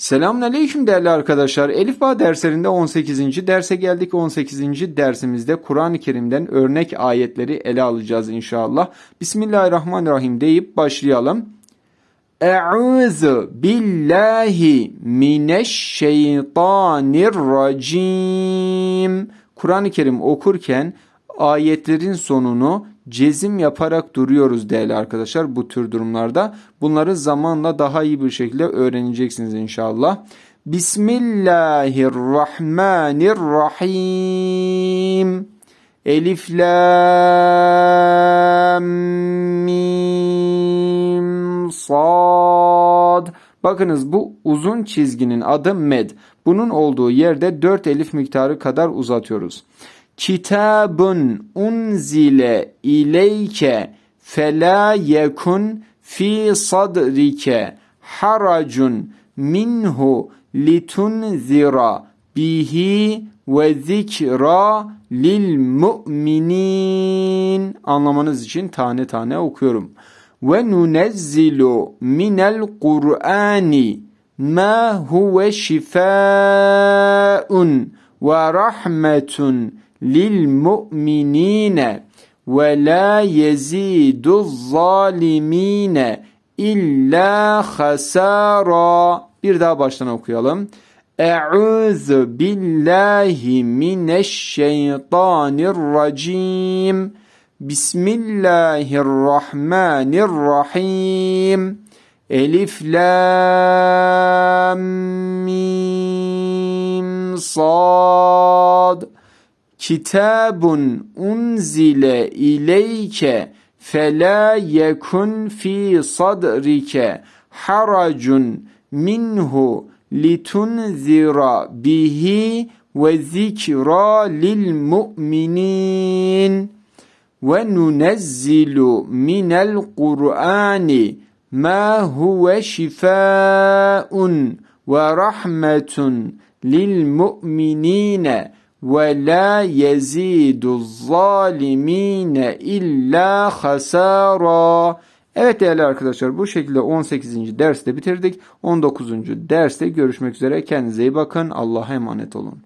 Selamünaleyküm değerli arkadaşlar. Elif Bağ derslerinde 18. derse geldik. 18. dersimizde Kur'an-ı Kerim'den örnek ayetleri ele alacağız inşallah. Bismillahirrahmanirrahim deyip başlayalım. Eûzu billahi mineşşeytanirracim. Kur'an-ı Kerim okurken ayetlerin sonunu cezim yaparak duruyoruz değerli arkadaşlar bu tür durumlarda. Bunları zamanla daha iyi bir şekilde öğreneceksiniz inşallah. Bismillahirrahmanirrahim. Elif lam mim sad. Bakınız bu uzun çizginin adı med. Bunun olduğu yerde 4 elif miktarı kadar uzatıyoruz. Kitabun unzile ileyke fela yekun fi sadrike haracun minhu litunzira bihi ve zikra lil mu'minin anlamanız için tane tane okuyorum. Ve nunezzilu minel Kur'ani ma huve şifaun ve rahmetun lil mu'minine ve la yezidu zalimine illa hasara. Bir daha baştan okuyalım. Eûzu billahi mineşşeytanirracim. Bismillahirrahmanirrahim. Elif lam mim sad. Kitabun unzile ileyke fela yekun fi sadrike haracun minhu litunzira bihi ve zikra lil mu'minin ve nunezzilu minel Kur'ani ma huve ve la yezidu zalimine illa hasara. Evet değerli arkadaşlar bu şekilde 18. derste bitirdik. 19. derste görüşmek üzere. Kendinize iyi bakın. Allah'a emanet olun.